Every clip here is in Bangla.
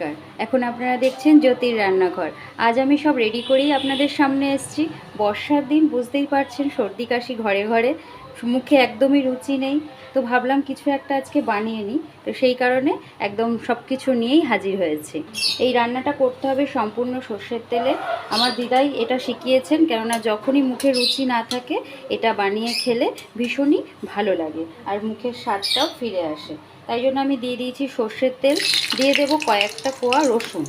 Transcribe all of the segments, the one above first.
নমস্কার। এখন আপনারা দেখছেন জ্যোতির রান্নাঘর। আজ আমি সব রেডি করেই আপনাদের সামনে এসেছি। বর্ষার দিন বুঝতেই পারছেন, সর্দি কাশি ঘরে ঘরে, মুখে একদমই রুচি নেই। তো ভাবলাম কিছু একটা আজকে বানিয়ে নিই। তো সেই কারণে একদম সব কিছু নিয়েই হাজির হয়েছি। এই রান্নাটা করতে হবে সম্পূর্ণ সর্ষের তেলে। আমার দিদাই এটা শিখিয়েছেন, কেননা যখনই মুখে রুচি না থাকে, এটা বানিয়ে খেলে ভীষণই ভালো লাগে আর মুখের স্বাদটাও ফিরে আসে। তাই জন্য আমি দিয়ে দিয়েছি সর্ষের তেল। দিয়ে দেবো কয়েকটা কোয়া রসুন।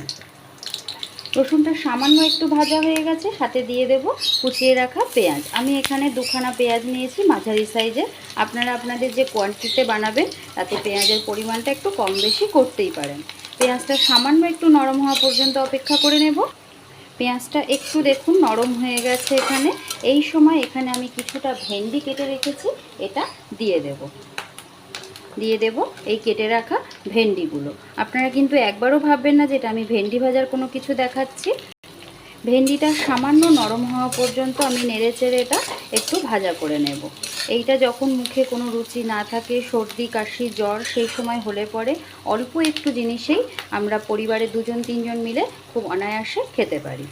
রসুনটা সামান্য একটু ভাজা হয়ে গেছে, সাথে দিয়ে দেব কুচিয়ে রাখা পেঁয়াজ। আমি এখানে দুখানা পেঁয়াজ নিয়েছি, মাঝারি সাইজে আপনারা আপনাদের যে কোয়ান্টিটিতে বানাবেন, তাতে পেঁয়াজের পরিমাণটা একটু কম বেশি করতেই পারেন। পেঁয়াজটা সামান্য একটু নরম হওয়া পর্যন্ত অপেক্ষা করে নেব। পেঁয়াজটা একটু দেখুন, নরম হয়ে গেছে এখানে। এই সময় এখানে আমি কিছুটা ভেন্ডি কেটে রেখেছি, এটা দিয়ে দেবো। দিয়ে দেব এই কেটে রাখা ভেন্ডিগুলো। আপনারা কিন্তু একবারও ভাববেন না যে এটা আমি ভেন্ডি ভাজার কোনো কিছু দেখাচ্ছি। ভেন্ডিটা সামান্য নরম হওয়া পর্যন্ত আমি নেড়ে চেড়ে এটা একটু ভাজা করে নেব। এইটা যখন মুখে কোনো রুচি না থাকে, সর্দি, কাশি, জ্বর, সেই সময় হলে পরে অল্প একটু জিনিসেই আমরা পরিবারে দুজন, তিনজন মিলে খুব অনায়াসে খেতে পারি।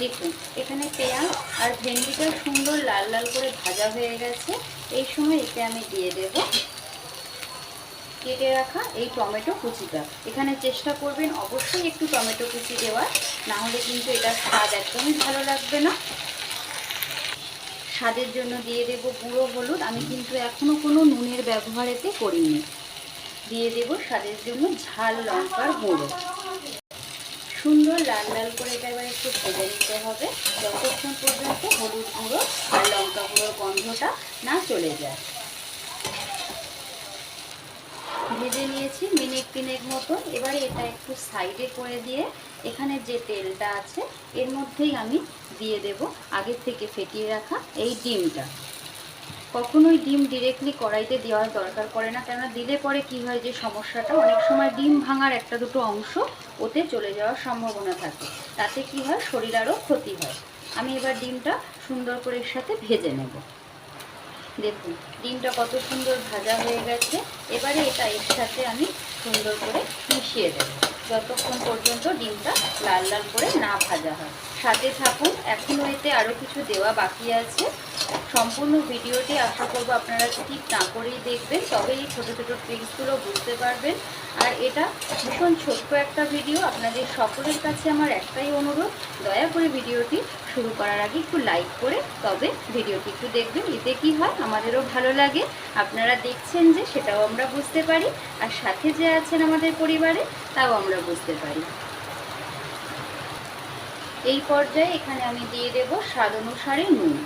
দেখুন, এখানে পেঁয়াজ আর ভেন্ডিটা সুন্দর লাল লাল করে ভাজা হয়ে গেছে। এই সময় এতে আমি দিয়ে দেবো কেটে রাখা এই টমেটো কুচিটা। এখানে চেষ্টা করবেন অবশ্যই একটু টমেটো কুচি দেওয়ার, না হলে কিন্তু এটার স্বাদ একদমই ভালো লাগবে না। স্বাদের জন্য দিয়ে দেব গুঁড়ো হলুদ। আমি কিন্তু এখনও কোনো নুনের ব্যবহার এতে করিনি। দিয়ে দেব স্বাদের জন্য ঝাল লঙ্কার গুঁড়ো। সুন্দর লাল লাল করে এটা এবার একটু ভেজে নিতে হবে। যতক্ষণ পর্যন্ত হলুদ গুঁড়ো আর লঙ্কা গুঁড়োর গন্ধটা না চলে যায় ভেজে নিয়েছি মিনিট তিনেক মতো। এবারে এটা একটু সাইডে করে দিয়ে এখানে যে তেলটা আছে, এর মধ্যেই আমি দিয়ে দেব আগের থেকে ফেটিয়ে রাখা এই ডিমটা। কখনোই ডিম ডিরেক্টলি কড়াইতে দেওয়ার দরকার পড়ে না, কেননা দিলে পরে কি হয় যে সমস্যাটা, অনেক সময় ডিম ভাঙার একটা দুটো অংশ ওতে চলে যাওয়ার সম্ভাবনা থাকে। তাতে কি হয়? শরীর আরও ক্ষতি হয়। আমি এবার ডিমটা সুন্দর করে এর সাথে ভেজে নেব। দেখুন, ডিমটা কত সুন্দর ভাজা হয়ে গেছে। এবারে এটা এর সাথে আমি সুন্দর করে মিশিয়ে দেবো। যতক্ষণ পর্যন্ত ডিমটা লাল লাল করে না ভাজা হয়। সাথে থাকুন, এখনও এতে আরও কিছু দেওয়া বাকি আছে। সম্পূর্ণ ভিডিওটি আশা করব আপনারা ঠিক না করেই দেখবেন তবে এই ছোটো ছোটো ট্রিক্সগুলো বুঝতে পারবেন। আর এটা ভীষণ ছোট্ট একটা ভিডিও আপনাদের সকলের কাছে আমার একটাই অনুরোধ, দয়া করে ভিডিওটি শুরু করার আগে একটু লাইক করে, তবে ভিডিওটি একটু দেখবেন, এতে কি হয়, আমাদেরও ভালো লাগে। আপনারা দেখছেন যে সেটাও আমরা বুঝতে পারি। আর সাথে যে আছেন আমাদের পরিবারে, তাও আমরা বুঝতে পারি। এই পর্যায়ে এখানে আমি দিয়ে দেব স্বাদ অনুসারে নুন।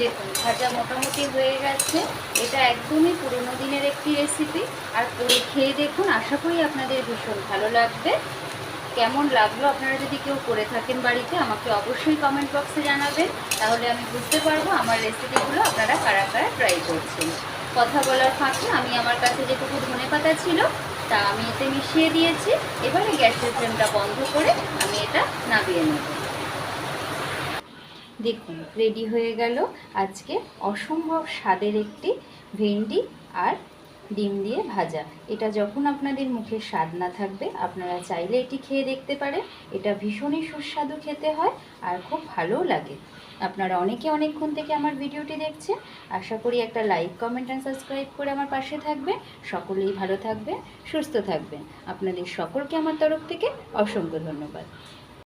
দেখুন, ভাজা মোটামুটি হয়ে গেছে। এটা একদমই পুরোনো দিনের একটি রেসিপি আর করে খেয়ে দেখুন, আশা করি আপনাদের ভীষণ ভালো লাগবে। কেমন লাগল আপনারা যদি কেউ করে থাকেন বাড়িতে, আমাকে অবশ্যই কমেন্ট বক্সে জানাবেন। তাহলে আমি বুঝতে পারব আমার রেসিপিগুলো আপনারা কারা কারা ট্রাই করছেন। কথা বলার ফাঁকে আমি আমার কাছে যেটুকু ধনে পাতা ছিল, তা আমি এতে মিশিয়ে দিয়েছি। এবারে গ্যাসের ফ্লেমটা বন্ধ করে আমি এটা নামিয়ে নেব। দেখুন, রেডি হয়ে গেল আজকে অসম্ভব স্বাদের একটি ভেন্ডি আর ডিম দিয়ে ভাজা। এটা যখন আপনাদের মুখে স্বাদ না থাকবে, আপনারা চাইলে এটি খেয়ে দেখতে পারেন। এটা ভীষণই সুস্বাদু খেতে হয় আর খুব ভালোও লাগে। আপনারা অনেকে অনেকক্ষণ থেকে আমার ভিডিওটি দেখছেন। আশা করি একটা লাইক, কমেন্ট অ্যান্ড সাবস্ক্রাইব করে আমার পাশে থাকবেন। সকলেই ভালো থাকবেন, সুস্থ থাকবেন। আপনাদের সকলকে আমার তরফ থেকে অসংখ্য ধন্যবাদ।